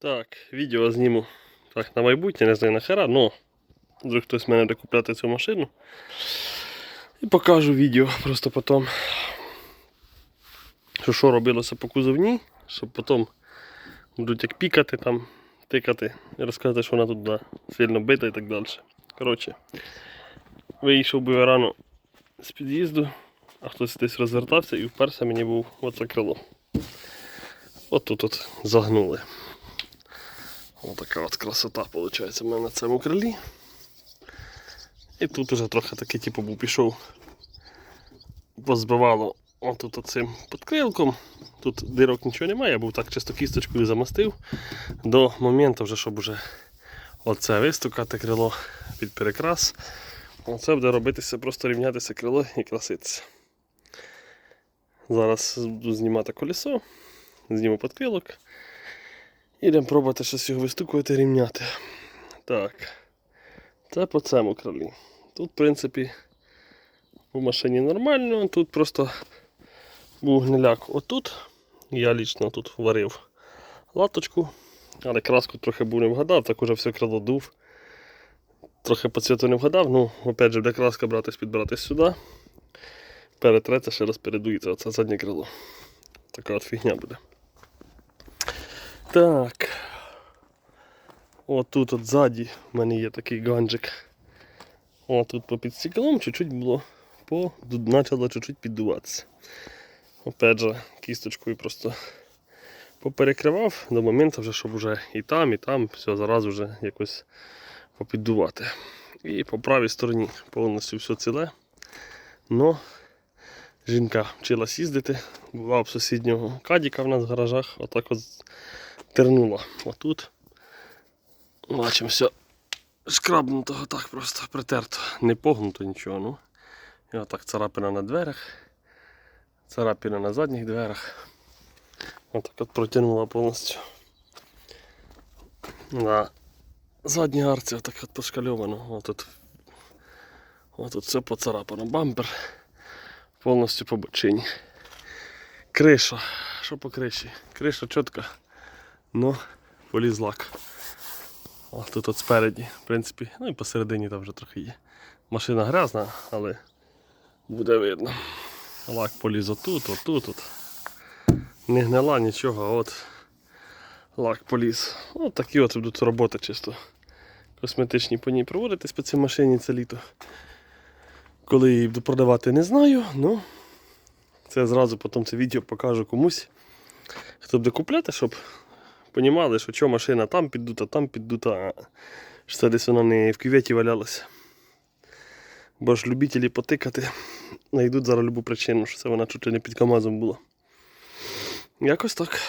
Так, відео зніму так на майбутнє, не знаю нахера, но вдруг хтось мене буде купляти цю машину. І покажу відео просто потім. Що що робилося по кузовні, щоб потім будуть як пікати там, тикати і розказати, що вона тут да, сильно бита і так далі. Коротше, вийшов би рано з під'їзду, а хтось десь розвертався і вперся мені був оце крило. От тут от загнули. Ось така от красота виходить у мене на цьому крилі. І тут уже трохи такий типу був пішов. Позбивало отут оцим підкрилком. Тут дирок нічого немає, я був так чисто кісточкою замастив. До моменту, вже, щоб вже оце вистукати крило під перекрас. Оце буде робитися, просто рівнятися крило і краситися. Зараз буду знімати колесо, зніму підкрилок. Ідемо пробувати щось його вистукувати рівняти. Так. Це по цьому крилі. Тут, в принципі, у машині нормально, тут просто був гниляк отут. Я лічно тут варив латочку, але краску трохи був не вгадав, так уже все крило дув. Трохи по цвіту не вгадав, ну, опять же, де краска братись, підбиратись сюди. Перетреться, ще раз передується, оце заднє крило. Така от фігня буде. Так. Отут от ззаді в мене є такий ганджик. О, тут по під стеклом чуть-чуть було по, почало чуть-чуть піддуватися. Опять же, кісточкою просто поперекривав до моменту, вже, щоб вже і там, і там все зараз вже якось попіддувати. І по правій стороні повністю все ціле. Но жінка вчилась їздити, була в сусіднього кадіка в нас в гаражах, отак от тернула. Отут. Бачимо, все шкрабнутого так просто притерто. Не погнуто нічого. ну. І отак царапина на дверях, царапина на задніх дверях. Отак от протягнула повністю. На задній арці отак от пошкальовано. Отут, отут все поцарапано. Бампер повністю по бочині. Криша. Що по криші? Криша чітка. Ну, поліз лак. О, тут от спереді, в принципі, ну і посередині там вже трохи є. Машина грязна, але буде видно. Лак поліз отут, отут. От. Не гнила нічого, а от лак поліз. От такі от будуть роботи чисто. Косметичні по ній проводитись по цій машині це літо. Коли її буду продавати, не знаю, ну це зразу потім це відео покажу комусь, хто буде купляти, щоб понімали, що що машина там піддута, там піддута, що це десь вона не в кюветі валялася. Бо ж любителі потикати знайдуть зараз любу причину, що це вона чуть не під КАМАЗом була. Якось так.